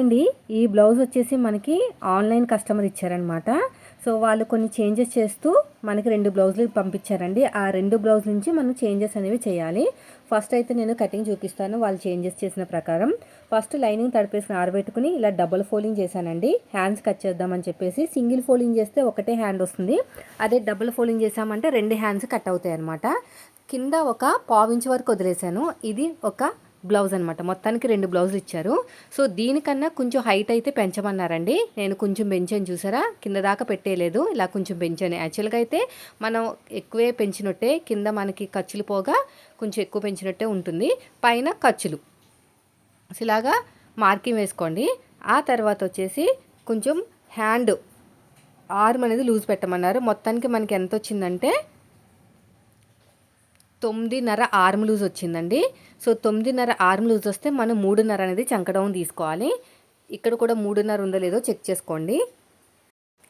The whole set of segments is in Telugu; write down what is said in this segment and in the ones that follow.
అండి ఈ బ్లౌజ్ వచ్చేసి మనకి ఆన్లైన్ కస్టమర్ ఇచ్చారనమాట సో వాళ్ళు కొన్ని చేంజెస్ చేస్తూ మనకి రెండు బ్లౌజులు పంపించారండి. ఆ రెండు బ్లౌజ్ నుంచి మనం చేంజెస్ అనేవి చేయాలి. ఫస్ట్ అయితే నేను కటింగ్ చూపిస్తాను వాళ్ళు చేంజెస్ చేసిన ప్రకారం. ఫస్ట్ లైనింగ్ తడిపేసుకుని ఆరబెట్టుకుని ఇలా డబుల్ ఫోల్డింగ్ చేశానండి. హ్యాండ్స్ కట్ చేద్దామని చెప్పేసి సింగిల్ ఫోల్డింగ్ చేస్తే ఒకటే హ్యాండ్ వస్తుంది. అదే డబుల్ ఫోల్డింగ్ చేసామంటే రెండు హ్యాండ్స్ కట్ అవుతాయి అనమాట కింద ఒక పావించి వరకు వదిలేశాను. ఇది ఒక బ్లౌజ్ అనమాట మొత్తానికి రెండు బ్లౌజులు ఇచ్చారు. సో దీనికన్నా కొంచెం హైట్ అయితే పెంచమన్నారండి. నేను కొంచెం పెంచాను చూసారా? కింద దాకా పెట్టేయలేదు. ఇలా కొంచెం పెంచాను. యాక్చువల్గా అయితే మనం ఎక్కువే పెంచినట్టే కింద మనకి ఖర్చులు పోగా కొంచెం ఎక్కువ పెంచినట్టే ఉంటుంది. పైన ఖర్చులు. ఇలాగా మార్కింగ్ వేసుకోండి. ఆ తర్వాత వచ్చేసి కొంచెం హ్యాండ్ ఆర్మ్ అనేది లూజ్ పెట్టమన్నారు. మొత్తానికి మనకి ఎంత వచ్చిందంటే తొమ్మిదిన్నర ఆర్మ్ లూజ్ వచ్చిందండి. సో తొమ్మిదిన్నర ఆర్మ్ లూజ్ వస్తే మనం మూడున్నర అనేది చంకడౌన్ తీసుకోవాలి. ఇక్కడ కూడా మూడున్నర ఉందో లేదో చెక్ చేసుకోండి.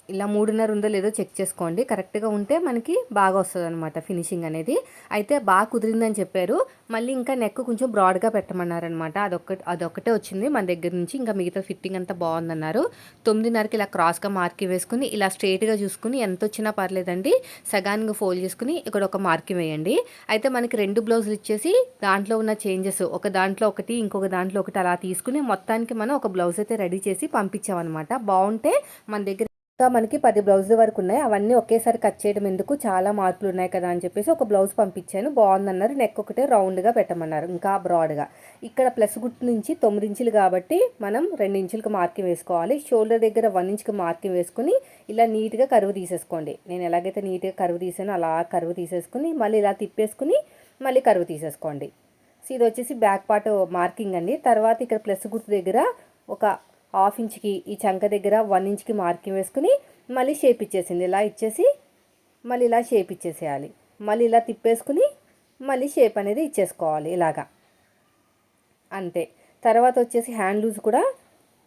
ఇలా మూడున్నర ఉందో లేదో చెక్ చేసుకోండి. కరెక్ట్గా ఉంటే మనకి బాగా వస్తుంది అనమాట ఫినిషింగ్ అనేది. అయితే బాగా కుదిరిందని చెప్పారు. మళ్ళీ ఇంకా నెక్ కొంచెం బ్రాడ్గా పెట్టమన్నారనమాట అదొక అదొక్కటే వచ్చింది మన దగ్గర నుంచి. ఇంకా మిగతా ఫిట్టింగ్ అంతా బాగుందన్నారు. తొమ్మిదిన్నరకి ఇలా క్రాస్గా మార్కింగ్ వేసుకుని ఇలా స్ట్రైట్గా చూసుకుని ఎంత వచ్చినా పర్లేదండి. సగానికి ఫోల్డ్ చేసుకుని ఇక్కడ ఒక మార్కింగ్ వేయండి. అయితే మనకి రెండు బ్లౌజులు ఇచ్చేసి దాంట్లో ఉన్న చేంజెస్ ఒక దాంట్లో ఒకటి ఇంకొక దాంట్లో ఒకటి అలా తీసుకుని మొత్తానికి మనం ఒక బ్లౌజ్ అయితే రెడీ చేసి పంపించామన్నమాట. బాగుంటే మన దగ్గర ఇంకా మనకి పది బ్లౌజుల వరకు ఉన్నాయి. అవన్నీ ఒకేసారి కట్ చేయడం ఎందుకు? చాలా మార్పులు ఉన్నాయి కదా అని చెప్పేసి ఒక బ్లౌజ్ పంపించాను. బాగుందన్నారు. నెక్ ఒకటే రౌండ్గా పెట్టమన్నారు. ఇంకా బ్రాడ్గా. ఇక్కడ ప్లస్ గుర్తు నుంచి తొమ్మిది ఇంచులు కాబట్టి మనం రెండు ఇంచులకు మార్కింగ్ వేసుకోవాలి. షోల్డర్ దగ్గర వన్ ఇంచ్కి మార్కింగ్ వేసుకుని ఇలా నీట్గా కరువు తీసేసుకోండి. నేను ఎలాగైతే నీట్గా కరువు తీసానో అలా కరువు తీసేసుకుని మళ్ళీ ఇలా తిప్పేసుకుని మళ్ళీ కరువు తీసేసుకోండి. సో ఇది వచ్చేసి బ్యాక్ పార్ట్ మార్కింగ్ అండి. తర్వాత ఇక్కడ ప్లస్ గుర్తు దగ్గర ఒక హాఫ్ ఇంచ్కి ఈ చంక దగ్గర వన్ ఇంచ్కి మార్కింగ్ వేసుకుని మళ్ళీ షేప్ ఇచ్చేసింది. ఇలా ఇచ్చేసి మళ్ళీ ఇలా షేప్ ఇచ్చేసేయాలి. మళ్ళీ ఇలా తిప్పేసుకుని మళ్ళీ షేప్ అనేది ఇచ్చేసుకోవాలి ఇలాగా. అంతే. తర్వాత వచ్చేసి హ్యాండ్ లూజ్ కూడా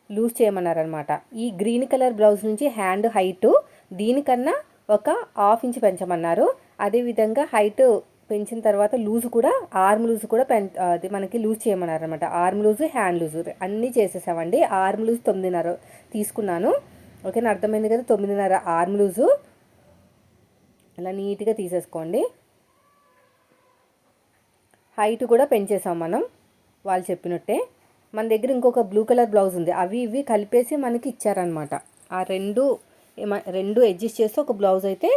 లూజ్ చేయమన్నారనమాట ఈ గ్రీన్ కలర్ బ్లౌజ్ నుంచి హ్యాండ్ హైటు దీనికన్నా ఒక హాఫ్ ఇంచ్ పెంచమన్నారు. అదేవిధంగా హైటు పెంచిన తర్వాత లూజ్ కూడా ఆర్మ్ లూజ్ కూడా పెన్ అది మనకి లూజ్ చేయమన్నారనమాట ఆర్మ్ లూజ్ హ్యాండ్ లూజ్ అన్నీ చేసేసామండి. ఆర్మ్ లూజ్ తొమ్మిదిన్నర తీసుకున్నాను. ఓకేనా అర్థమైంది కదా? తొమ్మిదిన్నర ఆర్మ్ లూజు. ఇలా నీట్గా తీసేసుకోండి. హైట్ కూడా పెంచేసాం మనం వాళ్ళు చెప్పినట్టే. మన దగ్గర ఇంకొక బ్లూ కలర్ బ్లౌజ్ ఉంది. అవి ఇవి కలిపేసి మనకి ఇచ్చారనమాట ఆ రెండు రెండు అడ్జస్ట్ చేసి ఒక బ్లౌజ్ అయితే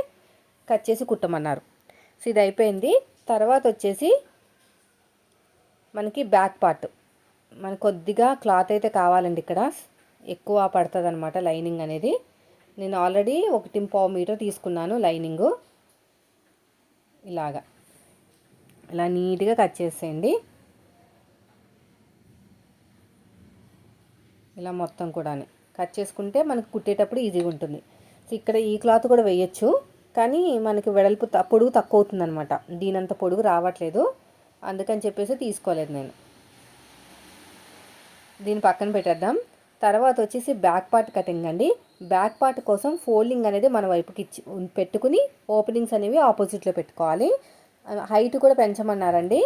కట్ చేసి కుట్టమన్నారు. సో ఇది అయిపోయింది. తర్వాత వచ్చేసి మనకి బ్యాక్ పార్ట్. మనకు కొద్దిగా క్లాత్ అయితే కావాలండి ఇక్కడ. ఎక్కువ పడుతుంది అనమాట లైనింగ్ అనేది. నేను ఆల్రెడీ ఒకటి పావు మీటర్ తీసుకున్నాను లైనింగు. ఇలాగా. ఇలా నీట్గా కట్ చేసేయండి. ఇలా మొత్తం కూడా కట్ చేసుకుంటే మనకు కుట్టేటప్పుడు ఈజీగా ఉంటుంది. సో ఇక్కడ ఈ క్లాత్ కూడా వేయచ్చు. కానీ మనకి వెడల్పు పొడుగు తక్కువ అవుతుందనమాట దీనంత పొడుగు రావట్లేదు. అందుకని చెప్పేసి తీసుకోలేదు నేను. దీని పక్కన పెట్టేద్దాం. తర్వాత వచ్చేసి బ్యాక్ పార్ట్ కటింగ్ అండి. బ్యాక్ పార్ట్ కోసం ఫోల్డింగ్ అనేది మన వైపుకి ఇచ్చి పెట్టుకుని ఓపెనింగ్స్ అనేవి ఆపోజిట్లో పెట్టుకోవాలి. హైట్ కూడా పెంచమన్నారండి.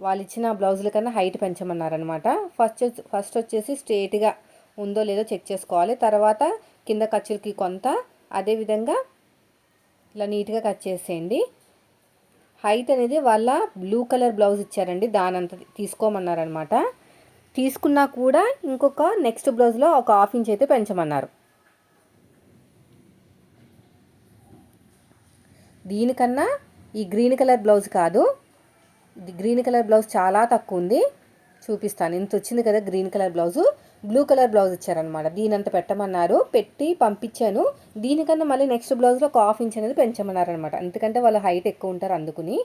వాళ్ళు ఇచ్చిన బ్లౌజుల కన్నా హైట్ పెంచమన్నారనమాట ఫస్ట్ ఫస్ట్ వచ్చేసి స్ట్రేట్గా ఉందో లేదో చెక్ చేసుకోవాలి. తర్వాత కింద ఖర్చులకి కొంత అదేవిధంగా ఇలా నీట్గా కట్ చేసేయండి. హైట్ అనేది వాళ్ళ బ్లూ కలర్ బ్లౌజ్ ఇచ్చారండి దానంత తీసుకోమన్నారనమాట. తీసుకున్నా కూడా ఇంకొక నెక్స్ట్ బ్లౌజ్లో ఒక హాఫ్ ఇంచ్ అయితే పెంచమన్నారు. దీనికన్నా ఈ గ్రీన్ కలర్ బ్లౌజ్ కాదు. గ్రీన్ కలర్ బ్లౌజ్ చాలా తక్కువ ఉంది. చూపిస్తాను. ఇంత వచ్చింది కదా green colour blouse. Blue colour blouse ఇచ్చారనమాట దీనంత పెట్టమన్నారు. పెట్టి పంపించాను. దీనికన్నా మళ్ళీ నెక్స్ట్ బ్లౌజ్లో ఒక హాఫ్ ఇంచ్ అనేది పెంచమన్నారనమాట ఎందుకంటే వాళ్ళు హైట్ ఎక్కువ ఉంటారు అందుకుని.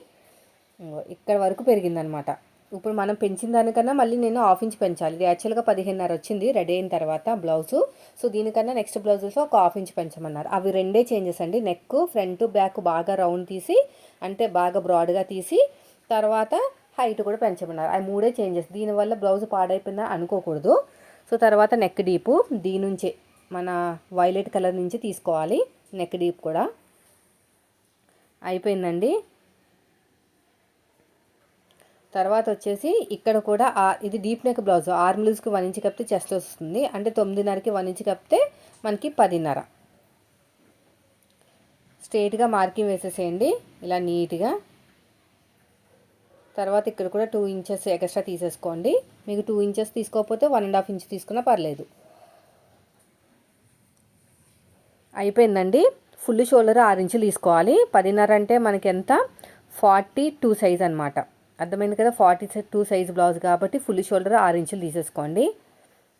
ఇక్కడ వరకు పెరిగిందనమాట ఇప్పుడు మనం పెంచిన దానికన్నా మళ్ళీ నేను హాఫ్ ఇంచ్ పెంచాలి. ఇది యాక్చువల్గా పదిహేనున్నర వచ్చింది. రెడీ అయిన తర్వాత బ్లౌజు. సో దీనికన్నా నెక్స్ట్ బ్లౌజెస్ ఒక హాఫ్ ఇంచ్ పెంచమన్నారు. అవి రెండే చేంజెస్ అండి. నెక్ ఫ్రంట్ బ్యాక్ బాగా రౌండ్ తీసి అంటే బాగా బ్రాడ్గా తీసి తర్వాత హైట్ కూడా పెంచమన్నారు. అవి మూడే చేంజెస్. దీనివల్ల బ్లౌజ్ పాడైపోయిందా అనుకోకూడదు. సో తర్వాత నెక్ డీపు దీని నుంచే మన వైలెట్ కలర్ నుంచి తీసుకోవాలి నెక్ డీప్ కూడా. అయిపోయిందండి. తర్వాత వచ్చేసి ఇక్కడ కూడా ఇది డీప్ నెక్ బ్లౌజ్ ఆర్మ్లూస్కి వన్ ఇంచ్ కప్పితే చెస్ట్ వస్తుంది. అంటే తొమ్మిదిన్నరకి వన్ ఇంచ్ కప్పితే మనకి పదిన్నర. స్ట్రేట్గా మార్కింగ్ వేసేసేయండి ఇలా నీట్గా తర్వాత ఇక్కడ కూడా టూ ఇంచెస్ ఎక్స్ట్రా తీసేసుకోండి. మీకు టూ ఇంచెస్ తీసుకోకపోతే వన్ అండ్ హాఫ్ ఇంచ్ తీసుకున్నా పర్లేదు. అయిపోయిందండి. ఫుల్ షోల్డర్ ఆరు ఇంచులు తీసుకోవాలి. పదిన్నర అంటే మనకి ఎంత? ఫార్టీ టూ సైజ్ అనమాట అర్థమైంది కదా? ఫార్టీ టూ సైజ్ బ్లౌజ్ కాబట్టి ఫుల్ షోల్డర్ ఆరు ఇంచులు తీసేసుకోండి.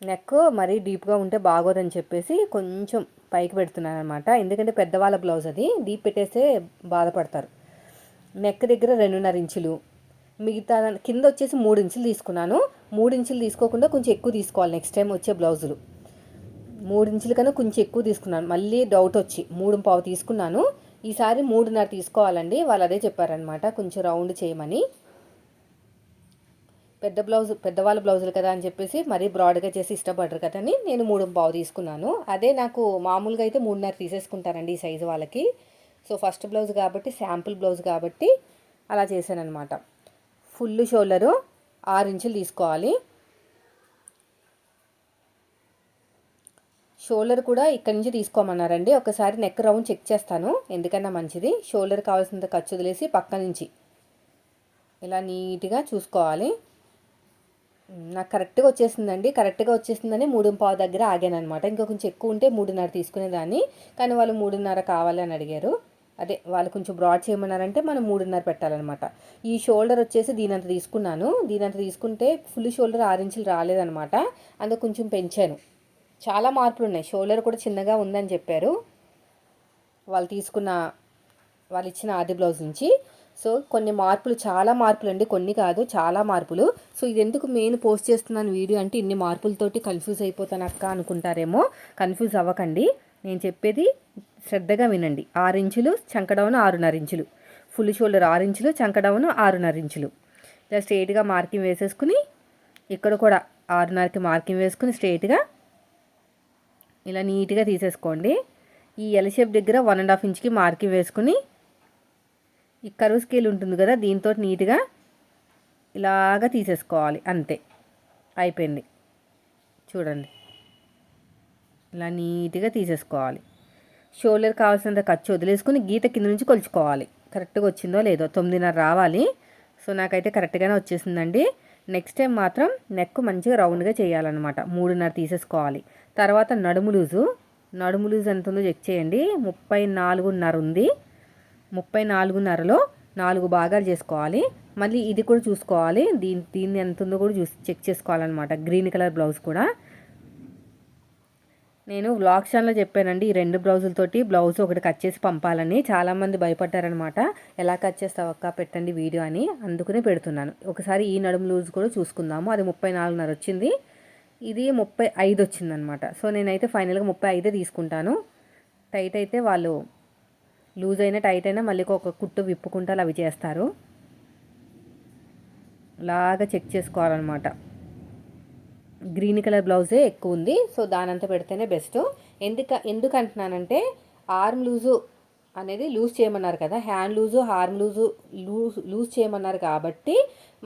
నెక్ మరీ డీప్గా ఉంటే బాగోదని చెప్పేసి కొంచెం పైకి పెడుతున్నాను అనమాట ఎందుకంటే పెద్దవాళ్ళ బ్లౌజ్ అది. డీప్ పెట్టేస్తే బాధపడతారు. నెక్ దగ్గర రెండున్నర ఇంచులు మిగతా కింద వచ్చేసి మూడు ఇంచులు తీసుకున్నాను. మూడు ఇంచులు తీసుకోకుండా కొంచెం ఎక్కువ తీసుకోవాలి నెక్స్ట్ టైం వచ్చే బ్లౌజులు. మూడు ఇంచుల కన్నా కొంచెం ఎక్కువ తీసుకున్నాను. మళ్ళీ డౌట్ వచ్చి మూడు పావు తీసుకున్నాను. ఈసారి మూడున్నర తీసుకోవాలండి. వాళ్ళు అదే చెప్పారనమాట కొంచెం రౌండ్ చేయమని. పెద్ద బ్లౌజ్ పెద్దవాళ్ళ బ్లౌజులు కదా అని చెప్పేసి మరీ బ్రాడ్గా చేసి ఇష్టపడరు కదా అని నేను మూడు పావు తీసుకున్నాను. అదే నాకు మామూలుగా అయితే మూడున్నర తీసేసుకుంటారండి ఈ సైజు వాళ్ళకి. సో ఫస్ట్ బ్లౌజ్ కాబట్టి శాంపుల్ బ్లౌజ్ కాబట్టి అలా చేశానమాట అనమాట ఫుల్ షోల్డరు ఆరు ఇంచులు తీసుకోవాలి. షోల్డర్ కూడా ఇక్కడి నుంచి తీసుకోమన్నారండి. ఒకసారి నెక్ రౌండ్ చెక్ చేస్తాను. ఎందుకన్నా మంచిది? షోల్డర్ కావాల్సినంత ఖర్చు వదిలేసి పక్క నుంచి ఇలా నీట్గా చూసుకోవాలి. నాకు కరెక్ట్గా వచ్చేసిందండి. కరెక్ట్గా వచ్చేసిందని మూడు పావు దగ్గర ఆగాను అనమాట ఇంకా కొంచెం ఎక్కువ ఉంటే మూడున్నర తీసుకునేదాన్ని. కానీ వాళ్ళు మూడున్నర కావాలని అడిగారు. అదే వాళ్ళు కొంచెం బ్రాడ్ చేయమన్నారంటే మనం మూడున్నర పెట్టాలన్నమాట. ఈ షోల్డర్ వచ్చేసి దీనంత తీసుకున్నాను. దీనంత తీసుకుంటే ఫుల్ షోల్డర్ ఆరు ఇంచులు రాలేదనమాట అందుకు కొంచెం పెంచాను. చాలా మార్పులు ఉన్నాయి. షోల్డర్ కూడా చిన్నగా ఉందని చెప్పారు. వాళ్ళు తీసుకున్న వాళ్ళు ఇచ్చిన ఆది బ్లౌజ్ నుంచి. సో కొన్ని మార్పులు చాలా మార్పులు అండి. కొన్ని కాదు చాలా మార్పులు. సో ఇది ఎందుకు మెయిన్ పోస్ట్ చేస్తున్నాను వీడియో అంటే ఇన్ని మార్పులతోటి కన్ఫ్యూజ్ అయిపోతాను అక్క అనుకుంటారేమో. కన్ఫ్యూజ్ అవ్వకండి. నేను చెప్పేది శ్రద్ధగా వినండి. ఆరు ఇంచులు చంకడౌన్ ఆరున్నర ఇంచులు. ఫుల్ షోల్డర్ ఆరు ఇంచులు చంకడౌన్ ఆరున్నర ఇంచులు. ఇలా స్ట్రైట్గా మార్కింగ్ వేసేసుకుని ఇక్కడ కూడా ఆరున్నరకి మార్కింగ్ వేసుకుని స్ట్రైట్గా ఇలా నీట్గా తీసేసుకోండి. ఈ ఎల్ షేప్ దగ్గర వన్ అండ్ హాఫ్ ఇంచ్కి మార్కింగ్ వేసుకుని ఈ కరువు స్కేల్ ఉంటుంది కదా దీంతో నీట్గా ఇలాగా తీసేసుకోవాలి. అంతే. అయిపోయింది. చూడండి. ఇలా నీట్గా తీసేసుకోవాలి. షోల్డర్ కావాల్సినంత ఖర్చు వదిలేసుకుని గీత కింద నుంచి కొలుచుకోవాలి. కరెక్ట్గా వచ్చిందో లేదో తొమ్మిదిన్నర రావాలి. సో నాకైతే కరెక్ట్గానే వచ్చేసిందండి. నెక్స్ట్ టైం మాత్రం నెక్ మంచిగా రౌండ్గా చేయాలన్నమాట. మూడున్నర తీసేసుకోవాలి. తర్వాత నడుము లూజు. నడుము లూజు ఎంత ఉందో చెక్ చేయండి. ముప్పై నాలుగున్నర ఉంది. ముప్పై నాలుగున్నరలో నాలుగు భాగాలు చేసుకోవాలి. మళ్ళీ ఇది కూడా చూసుకోవాలి. దీని దీన్ని ఎంత ఉందో కూడా చూసి చెక్ చేసుకోవాలన్నమాట. గ్రీన్ కలర్ బ్లౌజ్ కూడా. నేను బ్లాగ్ ఛానల్లో చెప్పానండి ఈ రెండు బ్లౌజులతోటి బ్లౌజ్ ఒకటి కట్ చేసి పంపాలని. చాలామంది భయపడ్డారనమాట ఎలా కట్ చేస్తావు అక్క? పెట్టండి వీడియో అని. అందుకునే పెడుతున్నాను. ఒకసారి ఈ నడుము లూజ్ కూడా చూసుకుందాము. అది ముప్పై నాలుగున్నర వచ్చింది. ఇది ముప్పై ఐదు వచ్చిందనమాట సో నేనైతే ఫైనల్గా ముప్పై ఐదే తీసుకుంటాను. టైట్ అయితే వాళ్ళు లూజ్ అయినా టైట్ అయినా మళ్ళీ ఒక కుట్టు విప్పుకుంటా అవి చేస్తారు. లాగా చెక్ చేసుకోవాలన్నమాట. గ్రీన్ కలర్ బ్లౌజే ఎక్కువ ఉంది సో దానంతా పెడితేనే బెస్ట్. ఎందుక ఎందుకు అంటున్నానంటే ఆర్మ్ లూజు అనేది లూజ్ చేయమన్నారు కదా. Hand loose arm loose loose loose చేయమన్నారు కాబట్టి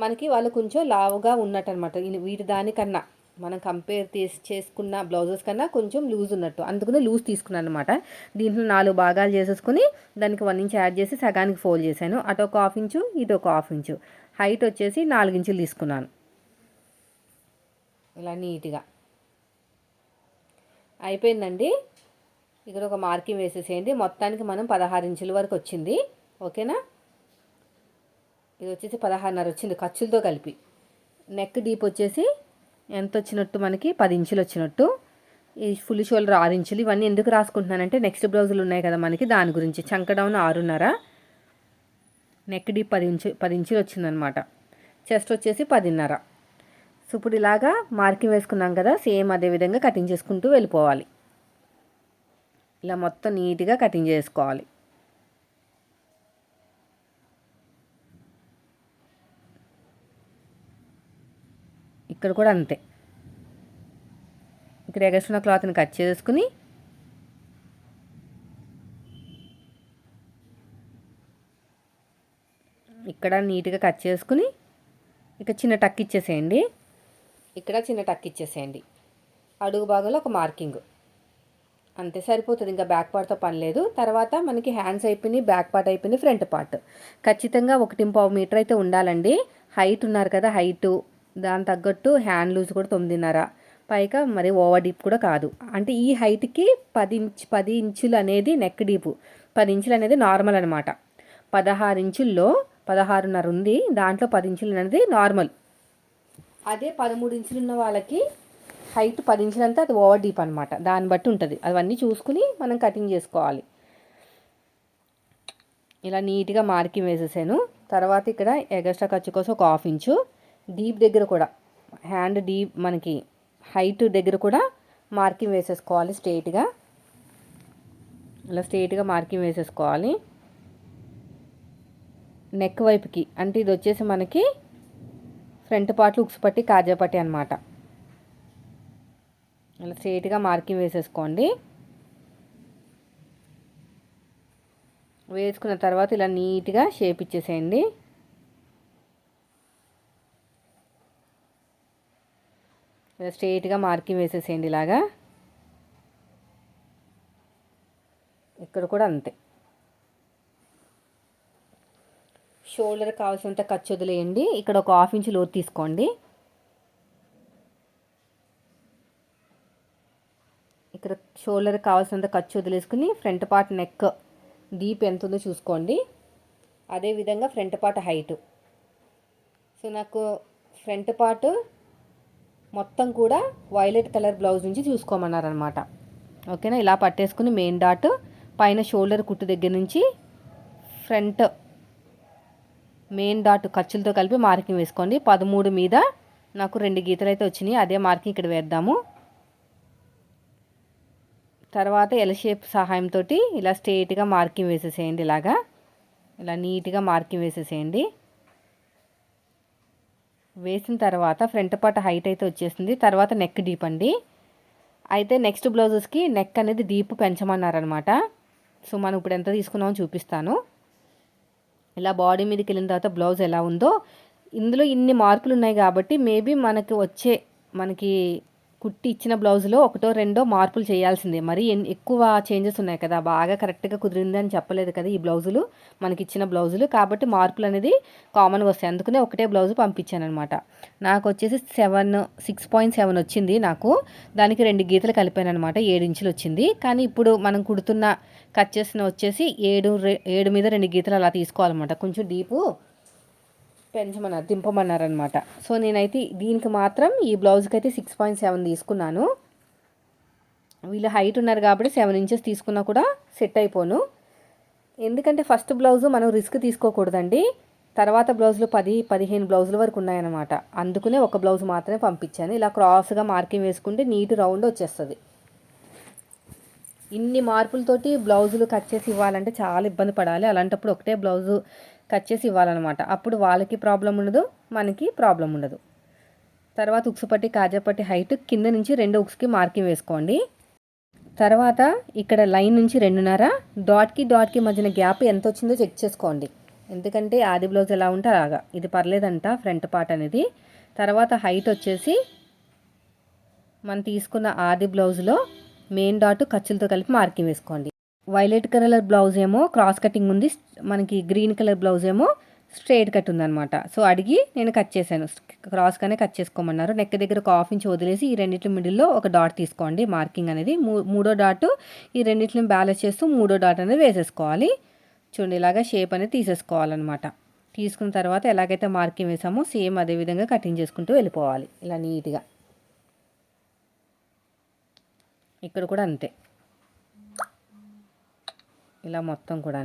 మనకి వాళ్ళు కొంచెం లావుగా ఉన్నట్టు అనమాట వీటి దానికన్నా. మనం కంపేర్ తీసి చేసుకున్న బ్లౌజెస్ కన్నా కొంచెం లూజ్ ఉన్నట్టు. అందుకనే లూజ్ తీసుకున్నాను అనమాట దీంట్లో నాలుగు భాగాలు చేసేసుకుని దానికి వన్ ఇంచ్ యాడ్ చేసి సగానికి ఫోల్డ్ చేశాను. అటు ఒక హాఫ్ ఇంచు ఇటు ఒక హాఫ్ ఇంచు. హైట్ వచ్చేసి నాలుగు ఇంచులు తీసుకున్నాను. ఇలా నీట్గా. అయిపోయిందండి. ఇక్కడ ఒక మార్కింగ్ వేసేసేయండి. మొత్తానికి మనం పదహారు ఇంచుల వరకు వచ్చింది. ఓకేనా? ఇది వచ్చేసి పదహారున్నర వచ్చింది ఖర్చులతో కలిపి. నెక్ డీప్ వచ్చేసి ఎంత వచ్చినట్టు మనకి? పది ఇంచులు వచ్చినట్టు. ఈ ఫుల్ షోల్డర్ ఆరు ఇంచులు. ఇవన్నీ ఎందుకు రాసుకుంటున్నానంటే నెక్స్ట్ బ్లౌజులు ఉన్నాయి కదా మనకి దాని గురించి. చంకడౌన్ ఆరున్నర. నెక్ డీప్ పది ఇంచు పది ఇంచులు వచ్చిందనమాట. చెస్ట్ వచ్చేసి పదిన్నర. సో ఇప్పుడు ఇలాగా మార్కింగ్ వేసుకున్నాం కదా సేమ్ అదే విధంగా కటింగ్ చేసుకుంటూ వెళ్ళిపోవాలి. ఇలా మొత్తం నీట్గా కటింగ్ చేసుకోవాలి. ఇక్కడ కూడా అంతే. ఇక్కడ ఎగస్ట్రున్న క్లాత్ని కట్ చేసుకుని ఇక్కడ నీట్గా కట్ చేసుకుని ఇక చిన్న టక్ ఇచ్చేసేయండి. ఇక్కడ చిన్న టక్ ఇచ్చేసేయండి. అడుగు భాగంలో ఒక మార్కింగ్. అంతే సరిపోతుంది ఇంకా బ్యాక్ పార్ట్తో పని లేదు. తర్వాత మనకి హ్యాండ్స్ అయిపోయినాయి బ్యాక్ పార్ట్ అయిపోయింది ఫ్రంట్ పార్ట్. ఖచ్చితంగా ఒకటి పావు మీటర్ అయితే ఉండాలండి. హైట్ ఉన్నారు కదా హైటు. దాని తగ్గట్టు హ్యాండ్ లూజ్ కూడా తొమ్మిదిన్నర. పైగా మరి ఓవర్ డీప్ కూడా కాదు. అంటే ఈ హైట్కి పది ఇంచ్ పది ఇంచులు అనేది నెక్ డీపు. పది ఇంచులు అనేది నార్మల్ అనమాట పదహారు ఇంచుల్లో పదహారున్నర ఉంది దాంట్లో పది ఇంచులు అనేది నార్మల్. అదే పదమూడు ఇంచులు ఉన్న వాళ్ళకి హైట్ పది ఇంచులంతా అది ఓవర్ డీప్ అనమాట దాన్ని బట్టి ఉంటుంది. అవన్నీ చూసుకుని మనం కటింగ్ చేసుకోవాలి. ఇలా నీట్గా మార్కింగ్ వేసేసాను. తర్వాత ఇక్కడ ఎగస్ట్రా ఖర్చు కోసం ఒక హాఫ్ ఇంచు. డీప్ దగ్గర కూడా హ్యాండ్ డీప్ మనకి హైట్ దగ్గర కూడా మార్కింగ్ వేసేసుకోవాలి స్ట్రేట్గా. ఇలా స్ట్రేట్గా మార్కింగ్ వేసేసుకోవాలి. నెక్ వైపుకి అంటే ఇది వచ్చేసి మనకి ఫ్రంట్ పార్ట్లు ఉక్స్ పట్టి కాజా పట్టి అనమాట ఇలా స్ట్రేట్గా మార్కింగ్ వేసేసుకోండి. వేసుకున్న తర్వాత ఇలా నీట్గా షేప్ ఇచ్చేసేయండి. ఇలా స్ట్రైట్గా మార్కింగ్ వేసేసేయండి ఇలాగా. ఇక్కడ కూడా అంతే. షోల్డర్ కావాల్సినంత ఖర్చు వదిలేయండి. ఇక్కడ ఒక హాఫ్ ఇంచ్ లోతు తీసుకోండి. ఇక్కడ షోల్డర్ కావాల్సినంత ఖర్చు వదిలేసుకుని ఫ్రంట్ పార్ట్ నెక్ డీప్ ఎంత ఉందో చూసుకోండి. అదేవిధంగా ఫ్రంట్ పార్ట్ హైటు. సో నాకు ఫ్రంట్ పార్ట్ మొత్తం కూడా వైలెట్ కలర్ బ్లౌజ్ నుంచి చూసుకోమన్నారనమాట ఓకేనా? ఇలా పట్టేసుకుని మెయిన్ డాట్ పైన షోల్డర్ కుట్టు దగ్గర నుంచి ఫ్రంట్ మెయిన్ డాట్ ఖర్చులతో కలిపి మార్కింగ్ వేసుకోండి. పదమూడు మీద నాకు రెండు గీతలు అయితే వచ్చినాయి. అదే మార్కింగ్ ఇక్కడ వేద్దాము. తర్వాత ఎల్ షేప్ సహాయంతో ఇలా స్ట్రేట్గా మార్కింగ్ వేసేసేయండి ఇలాగా. ఇలా నీట్గా మార్కింగ్ వేసేసేయండి. వేసిన తర్వాత ఫ్రంట్ పార్ట్ హైట్ అయితే వచ్చేసింది. తర్వాత నెక్ డీప్ అండి. అయితే నెక్స్ట్ బ్లౌజెస్కి నెక్ అనేది డీప్ పెంచమన్నారనమాట సో మనం ఇప్పుడు ఎంత తీసుకున్నామో చూపిస్తాను. ఇలా బాడీ మీదకి వెళ్ళిన తర్వాత బ్లౌజ్ ఎలా ఉందో. ఇందులో ఇన్ని మార్కులు ఉన్నాయి కాబట్టి మేబీ మనకి వచ్చే మనకి కుట్టి ఇచ్చిన బ్లౌజ్లో ఒకటో రెండో మార్పులు చేయాల్సిందే. మరి ఎక్కువ చేంజెస్ ఉన్నాయి కదా బాగా కరెక్ట్గా కుదిరింది అని చెప్పలేదు కదా ఈ బ్లౌజులు మనకి ఇచ్చిన బ్లౌజులు. కాబట్టి మార్పులు అనేది కామన్గా వస్తాయి. అందుకనే ఒకటే బ్లౌజ్ పంపించాను అనమాట నాకు వచ్చేసి సెవెన్ సిక్స్ పాయింట్ సెవెన్ వచ్చింది నాకు. దానికి రెండు గీతలు కలిపాను అనమాట ఏడు ఇంచులు వచ్చింది. కానీ ఇప్పుడు మనం కుడుతున్న కట్ చేసిన వచ్చేసి ఏడు ఏడు మీద రెండు గీతలు అలా తీసుకోవాలన్నమాట. కొంచెం డీపు పెంచమన్నారు దింపమన్నారనమాట సో నేనైతే దీనికి మాత్రం ఈ బ్లౌజ్కి అయితే సిక్స్ పాయింట్ సెవెన్ తీసుకున్నాను. వీళ్ళు హైట్ ఉన్నారు కాబట్టి సెవెన్ ఇంచెస్ తీసుకున్నా కూడా సెట్ అయిపోను. ఎందుకంటే ఫస్ట్ బ్లౌజ్ మనం రిస్క్ తీసుకోకూడదండి. తర్వాత బ్లౌజులు పది పదిహేను బ్లౌజుల వరకు ఉన్నాయన్నమాట. అందుకునే ఒక బ్లౌజ్ మాత్రమే పంపించాను. ఇలా క్రాస్గా మార్కింగ్ వేసుకుంటే నీట్ రౌండ్ వచ్చేస్తుంది. ఇన్ని మార్పులతోటి బ్లౌజులు కట్ చేసి ఇవ్వాలంటే చాలా ఇబ్బంది పడాలి. అలాంటప్పుడు ఒకటే బ్లౌజు కట్ చేసి ఇవ్వాలన్నమాట. అప్పుడు వాళ్ళకి ప్రాబ్లం ఉండదు మనకి ప్రాబ్లం ఉండదు. తర్వాత ఉక్సుపట్టి కాజాపట్టి హైట్ కింద నుంచి రెండు ఉక్స్కి మార్కింగ్ వేసుకోండి. తర్వాత ఇక్కడ లైన్ నుంచి రెండున్నర డాట్కి డాట్కి మధ్యన గ్యాప్ ఎంత వచ్చిందో చెక్ చేసుకోండి. ఎందుకంటే ఆది బ్లౌజ్ ఎలా ఉంటే అలాగా. ఇది పర్లేదంట ఫ్రంట్ పార్ట్ అనేది. తర్వాత హైట్ వచ్చేసి మనం తీసుకున్న ఆది బ్లౌజ్లో మెయిన్ డాట్ ఖర్చులతో కలిపి మార్కింగ్ వేసుకోండి. వైలెట్ కలర్ బ్లౌజ్ ఏమో క్రాస్ కటింగ్ ఉంది మనకి గ్రీన్ కలర్ బ్లౌజ్ ఏమో స్ట్రైట్ కట్ ఉందనమాట సో అడిగి నేను కట్ చేశాను. క్రాస్గానే కట్ చేసుకోమన్నారు. నెక్ దగ్గర ఒక హాఫ్ ఇంచ్ వదిలేసి ఈ రెండింటి మిడిల్లో ఒక డాట్ తీసుకోండి. మార్కింగ్ అనేది మూడో డాట్ ఈ రెండింటిని బ్యాలెన్స్ చేస్తూ మూడో డాట్ అనేది వేసేసుకోవాలి. చూడండి ఇలాగా షేప్ అనేది తీసేసుకోవాలన్నమాట. తీసుకున్న తర్వాత ఎలాగైతే మార్కింగ్ వేసామో సేమ్ అదే విధంగా కటింగ్ చేసుకుంటూ వెళ్ళిపోవాలి. ఇలా నీట్గా. ఇక్కడ కూడా అంతే. ఇలా మొత్తం కూడా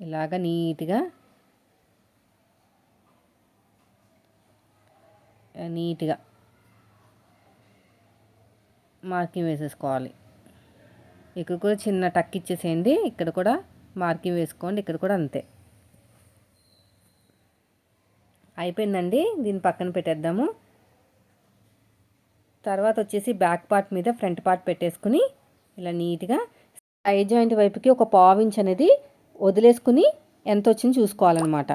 ఇలాగ నీట్గా నీట్గా మార్కింగ్ వేసేసుకోవాలి. ఇక్కడ కూడా చిన్న టక్ ఇచ్చేసేయండి. ఇక్కడ కూడా మార్కింగ్ వేసుకోండి. ఇక్కడ కూడా అంతే. అయిపోయిందండి. దీన్ని పక్కన పెట్టేద్దాము. తర్వాత వచ్చేసి బ్యాక్ పార్ట్ మీద ఫ్రంట్ పార్ట్ పెట్టేసుకుని ఇలా నీట్గా ఐ జాయింట్ వైపుకి ఒక పావించ్ అనేది వదిలేసుకుని ఎంత వచ్చింది చూసుకోవాలన్నమాట.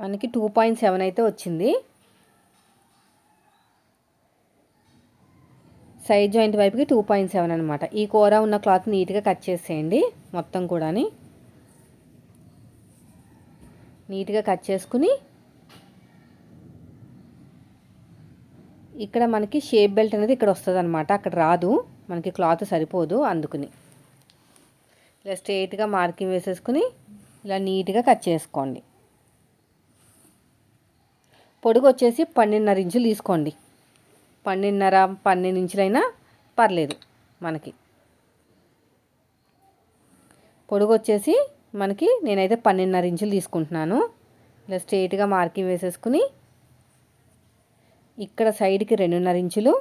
మనకి టూ పాయింట్ సెవెన్ అయితే వచ్చింది. సైడ్ జాయింట్ వైపుకి టూ పాయింట్ సెవెన్ అనమాట ఈ కూర ఉన్న క్లాత్ నీట్గా కట్ చేసేయండి మొత్తం కూడాని. నీట్గా కట్ చేసుకుని ఇక్కడ మనకి షేప్ బెల్ట్ అనేది ఇక్కడ వస్తుంది అనమాట అక్కడ రాదు. మనకి క్లాత్ సరిపోదు అందుకుని. ఇలా స్ట్రైట్గా మార్కింగ్ వేసేసుకుని ఇలా నీట్గా కట్ చేసుకోండి. పొడుగు వచ్చేసి పన్నెండున్నర ఇంచులు తీసుకోండి. పన్నెండున్నర పన్నెండు ఇంచులైనా పర్లేదు మనకి. పొడుగు వచ్చేసి మనకి నేనైతే పన్నెండున్నర ఇంచులు తీసుకుంటున్నాను. ఇలా స్ట్రైట్గా మార్కింగ్ వేసేసుకుని ఇక్కడ సైడ్కి రెండున్నర ఇంచులు.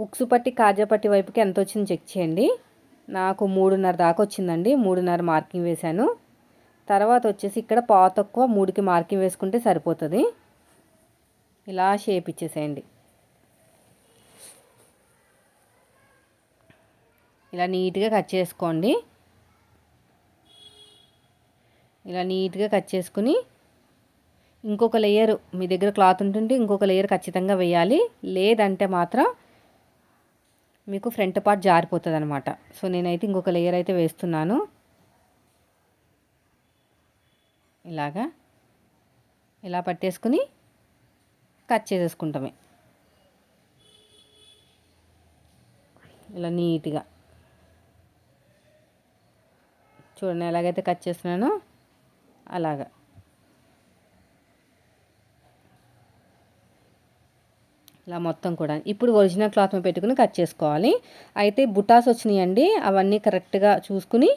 ఉక్సు పట్టి కాజా పట్టి వైపుకి ఎంత వచ్చింది చెక్ చేయండి. నాకు మూడున్నర దాకా వచ్చిందండి. మూడున్నర మార్కింగ్ వేశాను. తర్వాత వచ్చేసి ఇక్కడ పా తక్కువ మూడుకి మార్కింగ్ వేసుకుంటే సరిపోతుంది. ఇలా షేప్ ఇచ్చేసేయండి. ఇలా నీట్గా కట్ చేసుకోండి. ఇలా నీట్గా కట్ చేసుకుని ఇంకొక లేయర్ మీ దగ్గర క్లాత్ ఉంటుంటే ఇంకొక లేయర్ ఖచ్చితంగా వేయాలి. లేదంటే మాత్రం మీకు ఫ్రంట్ పార్ట్ జారిపోతుంది అనమాట సో నేనైతే ఇంకొక లేయర్ అయితే వేస్తున్నాను. ఇలాగా. ఇలా పట్టేసుకుని కట్ చేసేసుకుంటామే. ఇలా నీట్గా. చూడండి ఎలాగైతే కట్ చేస్తున్నానో అలాగా. ఇలా మొత్తం కూడా. ఇప్పుడు ఒరిజినల్ క్లాత్ పెట్టుకుని కట్ చేసుకోవాలి. అయితే బుటాస్ వచ్చినాయండి అవన్నీ కరెక్ట్గా చూసుకుని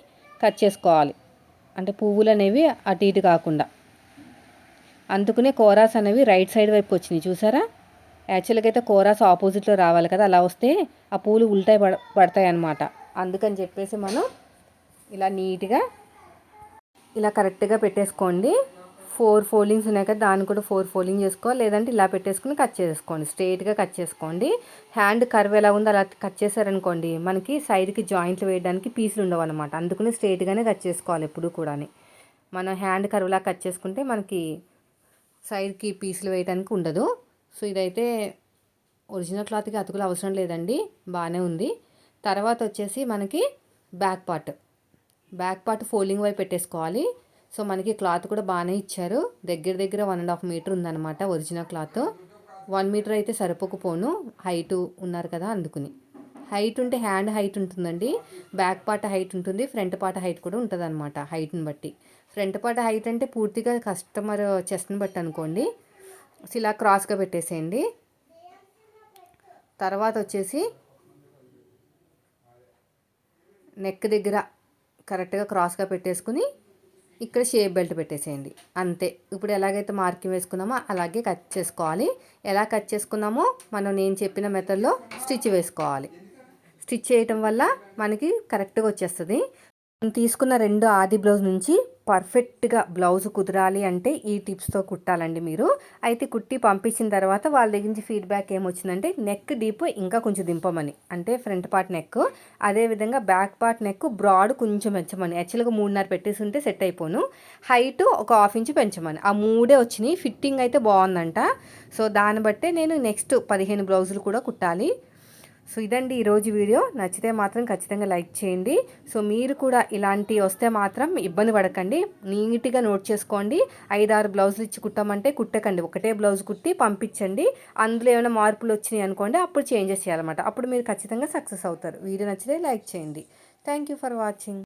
కట్ చేసుకోవాలి. అంటే పువ్వులు అనేవి అటు ఇటు కాకుండా. అందుకునే కోరాస్ అనేవి రైట్ సైడ్ వైపు వచ్చినాయి చూసారా? యాక్చువల్గా అయితే కోరాస్ ఆపోజిట్లో రావాలి కదా అలా వస్తే ఆ పూలు ఉల్టాయి పడ పడతాయి అన్నమాట. అందుకని చెప్పేసి మనం ఇలా నీట్గా ఇలా కరెక్ట్గా పెట్టేసుకోండి. ఫోర్ ఫోల్డింగ్స్ ఉన్నాయి కదా దాన్ని కూడా ఫోర్ ఫోల్డింగ్ చేసుకో లేదంటే ఇలా పెట్టేసుకుని కట్ చేసుకోండి స్ట్రైట్గా కట్ చేసుకోండి హ్యాండ్ కర్వ్ ఎలా ఉందో అలా కట్ చేశారనుకోండి మనకి సైడ్కి జాయింట్లు వేయడానికి పీసులు ఉండవు అనమాట అందుకని స్ట్రైట్గానే కట్ చేసుకోవాలి ఎప్పుడు కూడా మనం హ్యాండ్ కర్వ్లా కట్ చేసుకుంటే మనకి సైడ్కి పీసులు వేయడానికి ఉండదు. సో ఇదైతే ఒరిజినల్ క్లాత్కి అతుకులు అవసరం లేదండి. బాగానే ఉంది. తర్వాత వచ్చేసి మనకి back part. Back part folding వైపు పెట్టేసుకోవాలి. సో మనకి క్లాత్ కూడా బాగానే ఇచ్చారు. దగ్గర దగ్గర వన్ అండ్ హాఫ్ మీటర్ ఉందన్నమాట ఒరిజినల్ క్లాత్. వన్ మీటర్ అయితే సరిపోకపోను. హైట్ ఉన్నారు కదా అందుకుని. హైట్ ఉంటే హ్యాండ్ హైట్ ఉంటుందండి. బ్యాక్ పార్ట్ హైట్ ఉంటుంది ఫ్రంట్ పార్ట్ హైట్ కూడా ఉంటుంది అనమాట హైట్ని బట్టి. ఫ్రంట్ పార్ట్ హైట్ అంటే పూర్తిగా కస్టమర్ చెస్ట్ని బట్టి అనుకోండి. ఇలా క్రాస్గా పెట్టేసేయండి. తర్వాత వచ్చేసి నెక్ దగ్గర కరెక్ట్గా క్రాస్గా పెట్టేసుకుని ఇక్కడ షేప్ బెల్ట్ పెట్టేసేయండి. అంతే. ఇప్పుడు ఎలాగైతే మార్కింగ్ వేసుకున్నామో అలాగే కట్ చేసుకోవాలి. ఎలా కట్ చేసుకున్నామో మనం నేను చెప్పిన మెథడ్లో స్టిచ్ వేసుకోవాలి. స్టిచ్ చేయటం వల్ల మనకి కరెక్ట్గా వచ్చేస్తుంది. తీసుకున్న రెండు ఆది బ్లౌజ్ నుంచి పర్ఫెక్ట్గా బ్లౌజ్ కుదరాలి అంటే ఈ టిప్స్తో కుట్టాలండి మీరు. అయితే కుట్టి పంపించిన తర్వాత వాళ్ళ దగ్గర నుంచి ఫీడ్బ్యాక్ ఏమొచ్చిందంటే నెక్ డీప్ ఇంకా కొంచెం దింపమని. అంటే ఫ్రంట్ పార్ట్ నెక్. అదేవిధంగా బ్యాక్ పార్ట్ నెక్ బ్రాడ్ కొంచెం పెంచమని. యాక్చువల్గా మూడున్నర పెట్టేసి ఉంటే సెట్ అయిపోను. హైట్ ఒక హాఫ్ ఇంచ్ పెంచమని. ఆ మూడే వచ్చినాయి. ఫిట్టింగ్ అయితే బాగుందంట. సో దాన్ని బట్టే నేను నెక్స్ట్ పదిహేను బ్లౌజులు కూడా కుట్టాలి. సో ఇదండి ఈరోజు వీడియో. నచ్చితే మాత్రం ఖచ్చితంగా లైక్ చేయండి. సో మీరు కూడా ఇలాంటి వస్తే మాత్రం ఇబ్బంది పడకండి. నీట్గా నోట్ చేసుకోండి. ఐదారు బ్లౌజులు ఇచ్చి కుట్టమంటే కుట్టకండి. ఒకటే బ్లౌజ్ కుట్టి పంపించండి. అందులో ఏమైనా మార్పులు వచ్చినాయి అనుకోండి అప్పుడు చేంజెస్ చేయాలన్నమాట. అప్పుడు మీరు ఖచ్చితంగా సక్సెస్ అవుతారు. వీడియో నచ్చితే లైక్ చేయండి. Thank you for watching.